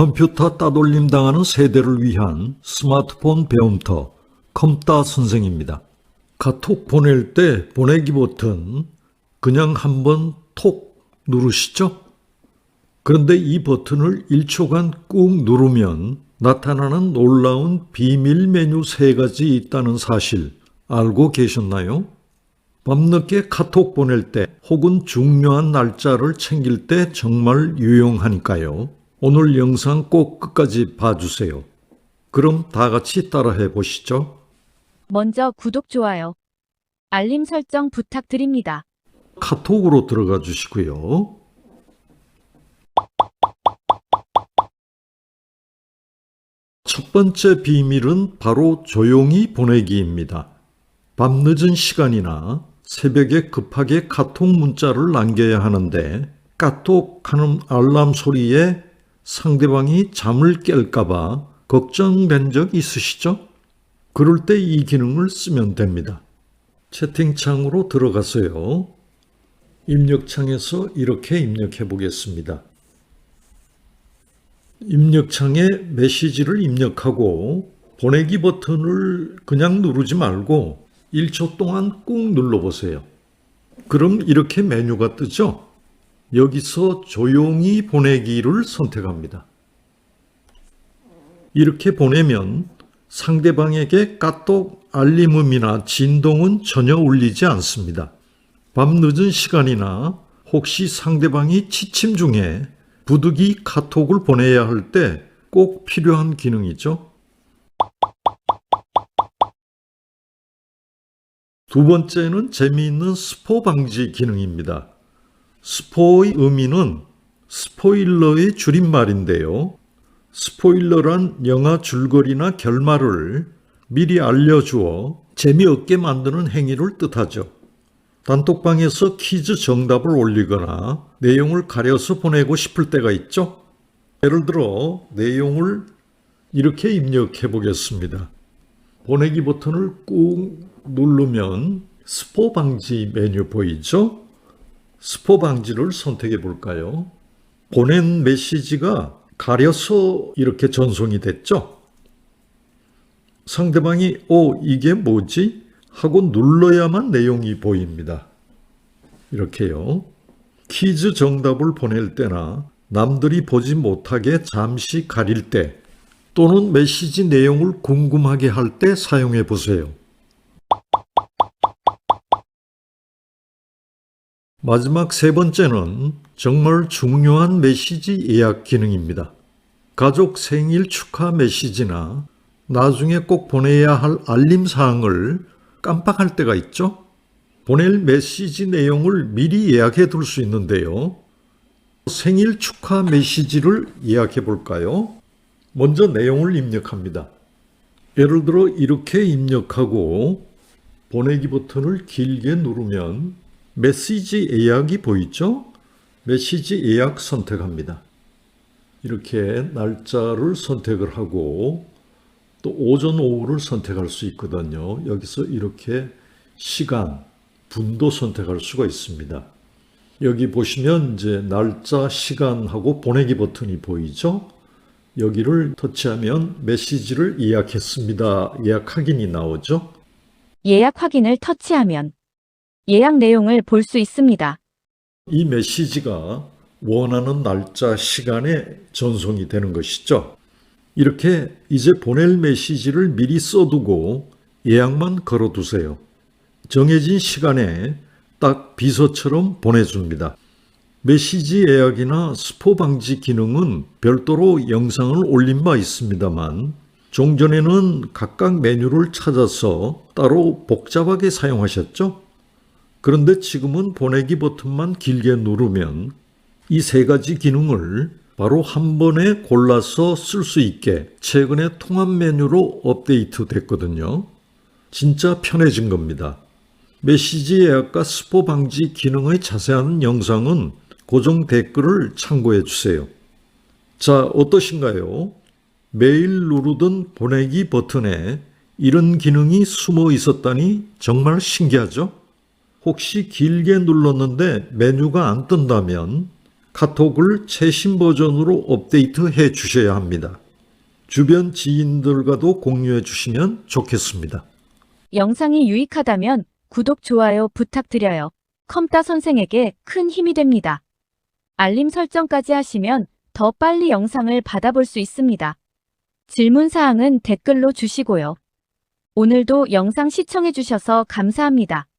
컴퓨터 따돌림 당하는 세대를 위한 스마트폰 배움터 컴따 선생입니다. 카톡 보낼 때 보내기 버튼 그냥 한번 톡 누르시죠? 그런데 이 버튼을 1초간 꾹 누르면 나타나는 놀라운 비밀 메뉴 세 가지 있다는 사실 알고 계셨나요? 밤늦게 카톡 보낼 때 혹은 중요한 날짜를 챙길 때 정말 유용하니까요. 오늘 영상 꼭 끝까지 봐주세요. 그럼 다 같이 따라해 보시죠. 먼저 구독, 좋아요, 알림 설정 부탁드립니다. 카톡으로 들어가 주시고요. 첫 번째 비밀은 바로 조용히 보내기입니다. 밤늦은 시간이나 새벽에 급하게 카톡 문자를 남겨야 하는데 까똑 하는 알람 소리에 상대방이 잠을 깰까봐 걱정된 적 있으시죠? 그럴 때 이 기능을 쓰면 됩니다. 채팅창으로 들어가서요. 입력창에서 이렇게 입력해 보겠습니다. 입력창에 메시지를 입력하고 보내기 버튼을 그냥 누르지 말고 1초 동안 꾹 눌러보세요. 그럼 이렇게 메뉴가 뜨죠? 여기서 조용히 보내기를 선택합니다. 이렇게 보내면 상대방에게 까똑 알림음이나 진동은 전혀 울리지 않습니다. 밤 늦은 시간이나 혹시 상대방이 취침 중에 부득이 카톡을 보내야 할 때 꼭 필요한 기능이죠. 두 번째는 재미있는 스포 방지 기능입니다. 스포의 의미는 스포일러의 줄임말인데요. 스포일러란 영화 줄거리나 결말을 미리 알려주어 재미없게 만드는 행위를 뜻하죠. 단톡방에서 퀴즈 정답을 올리거나 내용을 가려서 보내고 싶을 때가 있죠. 예를 들어 내용을 이렇게 입력해 보겠습니다. 보내기 버튼을 꾹 누르면 스포 방지 메뉴 보이죠? 스포 방지를 선택해 볼까요? 보낸 메시지가 가려서 이렇게 전송이 됐죠? 상대방이 오 이게 뭐지? 하고 눌러야만 내용이 보입니다. 이렇게요. 퀴즈 정답을 보낼 때나 남들이 보지 못하게 잠시 가릴 때 또는 메시지 내용을 궁금하게 할 때 사용해 보세요. 마지막 세 번째는 정말 중요한 메시지 예약 기능입니다. 가족 생일 축하 메시지나 나중에 꼭 보내야 할 알림 사항을 깜빡할 때가 있죠? 보낼 메시지 내용을 미리 예약해 둘 수 있는데요. 생일 축하 메시지를 예약해 볼까요? 먼저 내용을 입력합니다. 예를 들어 이렇게 입력하고 보내기 버튼을 길게 누르면 메시지 예약이 보이죠? 메시지 예약 선택합니다. 이렇게 날짜를 선택을 하고 또 오전 오후를 선택할 수 있거든요. 여기서 이렇게 시간, 분도 선택할 수가 있습니다. 여기 보시면 이제 날짜, 시간하고 보내기 버튼이 보이죠? 여기를 터치하면 메시지를 예약했습니다. 예약 확인이 나오죠? 예약 확인을 터치하면 예약 내용을 볼 수 있습니다. 이 메시지가 원하는 날짜, 시간에 전송이 되는 것이죠. 이렇게 이제 보낼 메시지를 미리 써두고 예약만 걸어두세요. 정해진 시간에 딱 비서처럼 보내줍니다. 메시지 예약이나 스포 방지 기능은 별도로 영상을 올린 바 있습니다만 종전에는 각각 메뉴를 찾아서 따로 복잡하게 사용하셨죠? 그런데 지금은 보내기 버튼만 길게 누르면 이 세 가지 기능을 바로 한 번에 골라서 쓸 수 있게 최근에 통합 메뉴로 업데이트 됐거든요. 진짜 편해진 겁니다. 메시지 예약과 스포 방지 기능의 자세한 영상은 고정 댓글을 참고해 주세요. 자, 어떠신가요? 매일 누르던 보내기 버튼에 이런 기능이 숨어 있었다니 정말 신기하죠? 혹시 길게 눌렀는데 메뉴가 안 뜬다면 카톡을 최신 버전으로 업데이트 해 주셔야 합니다. 주변 지인들과도 공유해 주시면 좋겠습니다. 영상이 유익하다면 구독, 좋아요 부탁드려요. 컴따 선생에게 큰 힘이 됩니다. 알림 설정까지 하시면 더 빨리 영상을 받아볼 수 있습니다. 질문 사항은 댓글로 주시고요. 오늘도 영상 시청해주셔서 감사합니다.